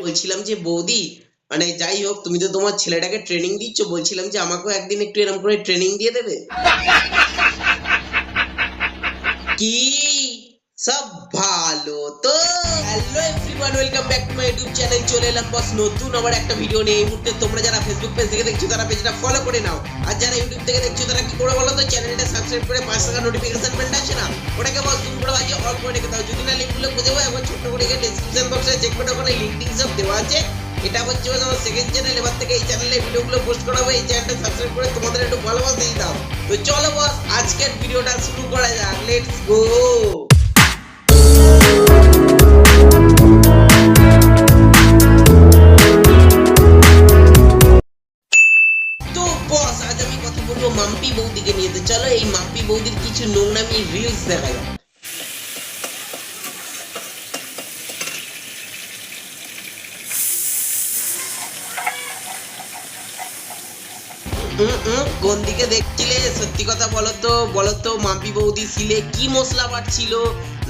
বলছিলাম যে বৌদি মানে যাই হোক তুমি তো তোমার ছেলেটাকে ট্রেনিং দিচ্ছ বলছিলাম যে আমাকেও একদিন একটু এরকম করে ট্রেনিং দিয়ে দেবে? কি সব ভালো তো। Hello everyone welcome back to my YouTube channel চলে এলাম বস নতুন আবার একটা ভিডিও নিয়ে। এই মুহূর্তে তোমরা যারা ফেসবুক পেজ থেকে দেখছ, তারা পেজটা ফলো করে নাও। আর যারা ইউটিউব থেকে দেখছ, তারা কি করে বলো তো চ্যানেলটা সাবস্ক্রাইব করে পাঁচ টাকা নোটিফিকেশন বেলটা আছে না? ওটাকে বস তুমি করে বাজিয়ে অল করে রেখে দাও। যদি না লিঙ্কগুলো খুঁজে পাও, একবার ছোট্ট করে গিয়ে ডেসক্রিপশন বক্সে চেক করে, ওখানে লিঙ্ক সব দেওয়া আছে। এটা হচ্ছে আমার সেকেন্ড চ্যানেল এবার থেকে এই চ্যানেলে ভিডিওগুলো পোস্ট করা হবে, এই চ্যানেলটা সাবস্ক্রাইব করে তোমাদের একটু ভালোবাসা দিয়ে দাও। তো চলো বস আজকের ভিডিওটা শুরু করা যাক। লেটস গো চলো এই মাম্পি বৌদির কিছু নোংরামি রিলস দেখা যাক কোন দিকে দেখছিলে? সত্যি কথা বলো তো বলো তো, মাম্পি বৌদি ছিলে কি মশলা বাটছিল?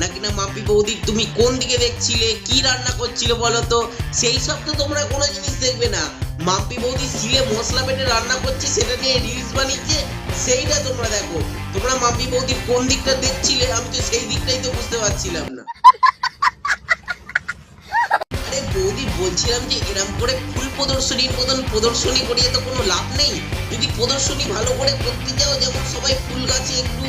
নাকি না মাম্পি বৌদি তুমি কোন দিকে দেখছিলে? কি রান্না করছিল বলো তো? সেই সব তো তোমরা কোনো জিনিস দেখবে না। মাম্পি বৌদি সিলে মশলা বেটে রান্না করছে, সেটা নিয়ে রিলস বানিয়েছে, সেইটা তোমরা দেখো। তোমরা মাম্পি বৌদির কোন দিকটা দেখছিলে? আমি তো সেই দিকটাই তো বুঝতে পারছিলাম না। বৌদি, বলছিলাম যে এরম করে ফুল প্রদর্শনীর মতন প্রদর্শনী করিয়ে তো কোনো লাভ নেই। যদি প্রদর্শনী ভালো করে করতে চাও যেমন সবাই ফুল গাছে একটু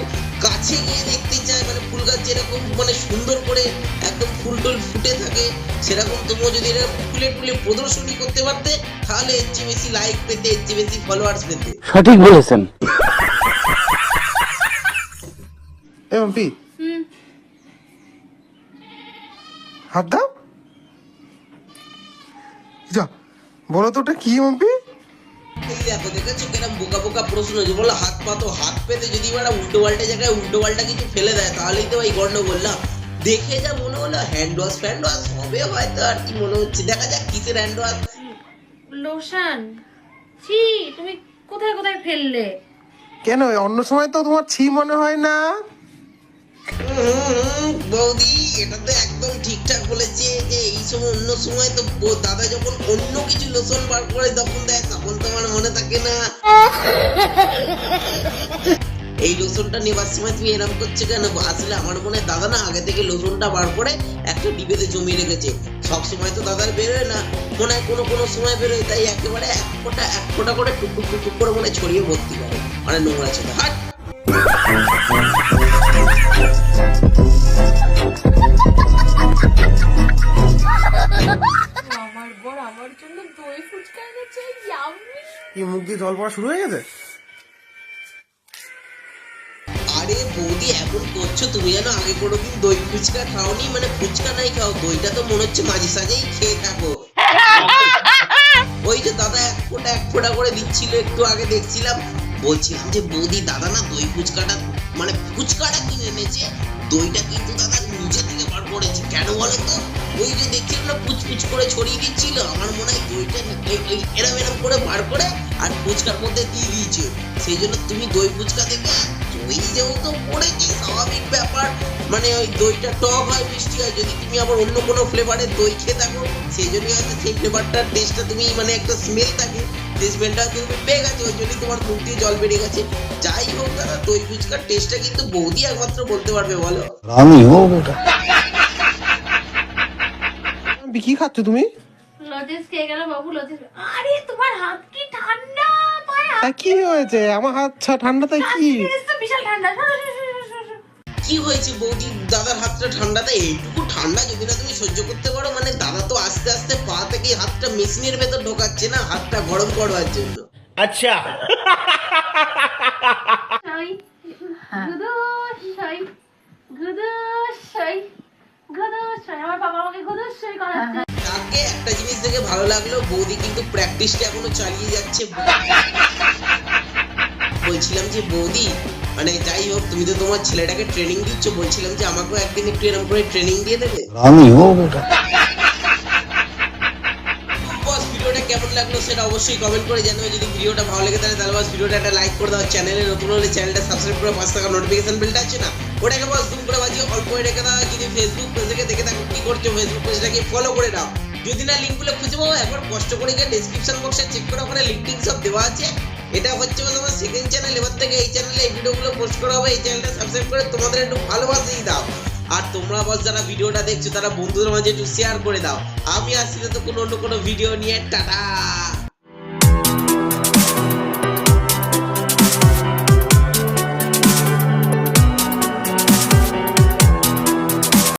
কাছে গিয়ে দেখতে চায় মানে ফুল গাছ যেরকম মানে সুন্দর করে একদম ফুল টুল ফুটে থাকে সেরকম তোমরা যদি এরকম ফুলে ফুলে প্রদর্শনী করতে পারতে তাহলে এর চেয়ে বেশি লাইক পেতে এর চেয়ে বেশি ফলোয়ার্স পেতে। সঠিক বলেছেন। এ মাম্পি। হুম। হাত দাও। যা বলো তো ওটা কি মাম্পি? এই দেখো দেখেছ কিরম বোকা বোকা প্রশ্ন যে বলো হাত পাতো হাত পেতে যদি ওরা উল্টো পাল্টা জায়গায় উল্টো পাল্টা কিছু ফেলে দেয় তাহলেই তো এই গন্ডগোল না? দেখে যা মনে হলো হ্যান্ড ওয়াশ ফ্যান্ড ওয়াশ হবে হয়তো আর কি মনে হচ্ছে। দেখা যাক কিসের হ্যান্ড ওয়াশ লোশন ছি তুমি কোথায় কোথায় ফেললে? কেন অন্য সময় তো তোমার ছি মনে হয় না? বৌদি এটা তো একদম ঠিকঠাক বলেছে যে এই সময় অন্য সময় তো দাদা যখন অন্য কিছু লোশন বার করে তখন দেয় তখন তো আমার মনে থাকে না। এই লোশনটা নেবার সময় তুমি এরকম করছে কেন? আসলে আমার মনে হয় দাদা না আগে থেকে লোশনটা বার করে একটা ডিবেতে জমিয়ে রেখেছে। সব সময় তো দাদার বেরোয় না। মনে হয় কোনো কোনো সময় বেরোয় তাই একেবারে এক ফোঁটা এক ফোঁটা করে টুক টুক টুক টুক করে মনে হয় ছড়িয়ে ভর্তি করে। মানে নোংরা ছিল। হাট! আমার বর আমার জন্য দই ফুচকা এনেছে ইয়াম্মি। কি মুখ দিয়ে জল পড়া শুরু হয়ে গেছে? আরে বৌদি, এমন করছ তুমি যেন? আগে কোনোদিন দই ফুচকা খাওনি? মানে ফুচকা নাই খাও, দইটা তো মনে হচ্ছে মাঝে সাঝেই খেয়ে থাকো। ওই যে দাদা এক ফোঁটা এক ফোঁটা করে দিচ্ছিল, একটু আগে দেখছিলাম। বলছিলাম যে, বৌদি, দাদা না দই ফুচকাটা মানে ফুচকাটা কিনে এনেছে। দইটা কিন্তু দাদা নিজে থেকে বার করেছে। কেন বলো তো? ওই যে দেখছিলাম না, পুচপুচ করে ছড়িয়ে দিচ্ছিল। আমার মনে হয় দইটা এরম এরম করে বার করে আর ফুচকার মধ্যে দিয়ে দিয়েছে। সেই জন্য তুমি দই ফুচকা দেখে দই যেহেতু পড়েছে স্বাভাবিক ব্যাপার। মানে ওই দইটা টক হয় মিষ্টি হয় যদি তুমি আবার অন্য কোনো ফ্লেভারের দই খেয়ে থাকো সেই জন্যই হয়তো সেই ফ্লেভারটার টেস্টটা তুমি মানে একটা স্মেল থাকে। সেই স্মেলটা তুমি পেয়ে গেছো ওই জন্যই তোমার মুখ দিয়ে জল বেরিয়ে গেছে। যাই হোক দাদা দই ফুচকার টেস্টটা কিন্তু বৌদি একমাত্র বলতে পারবে বলো। আমি হো বেটা কি খাচ্ছ তুমি? লজেস খেয়ে গেল বাবু লজেস আরে তোমার হাত কি ঠান্ডা? পায়ে তা কি হয়েছে? আমার হাত ছা ঠান্ডা তাই কি? ঠান্ডা। কি হয়েছে বৌদি? দাদার হাতটা ঠান্ডাতে এইটুকু ঠান্ডা যদি না তুমি সহ্য করতে পারো মানে দাদা তো আস্তে আস্তে পা থেকে হাতটা মেশিনের ভেতর ঢোকাচ্ছে না হাতটা গরম করবার জন্য। আচ্ছা। আমার বাবা আমাকে গুদু করাচ্ছে। তাকে একটা জিনিস দেখে ভালো লাগল বৌদি কিন্তু প্র্যাকটিসটা এখনও চালিয়ে যাচ্ছে। বলছিলাম যে বৌদি মানে যাই হোক তুমি তো তোমার ছেলেটাকে ট্রেনিং দিচ্ছ বলছিলাম যে আমাকেও একদিন একটু এরকম করে ট্রেনিং দিয়ে দেবে। আমি হো বেটা বস ভিডিওটা কেমন লাগল সেটা অবশ্যই কমেন্ট করে জানাবে যদি ভিডিওটা ভালো লেগে থাকে তাহলে বাস ভিডিওটা একটা লাইক করে দাও। চ্যানেলে নতুন হলে চ্যানেলটা সাবস্ক্রাইব করে পাঁচ টাকা নোটিফিকেশন বেলটা আছে না? ওটাকে বাস দুম করে বাজিয়ে অল্প করে রেখে দাও। যদি ফেসবুক পেজ থেকে দেখে থাকো কি করছ ফেসবুক পেজটাকে ফলো করে দাও। যদি না লিঙ্কগুলো খুঁজে পাবো একবার কষ্ট করে গিয়ে ডেসক্রিপশন বক্সে চেক করে ওখানে লিঙ্ক সব দেওয়া আছে। এটা হচ্ছে তোমার সেকেন্ড চ্যানেল এবার থেকে এই চ্যানেলে এই ভিডিওগুলো পোস্ট করা হবে, এই চ্যানেলটা সাবস্ক্রাইব করে তোমাদের একটু ভালোবাসেই দাও। আর তোমরা বল যারা ভিডিওটা দেখছ, তারা বন্ধুদের মাঝে একটু শেয়ার করে দাও। আমি আসছি তো কোনো অন্য কোনো ভিডিও নিয়ে, টাটা!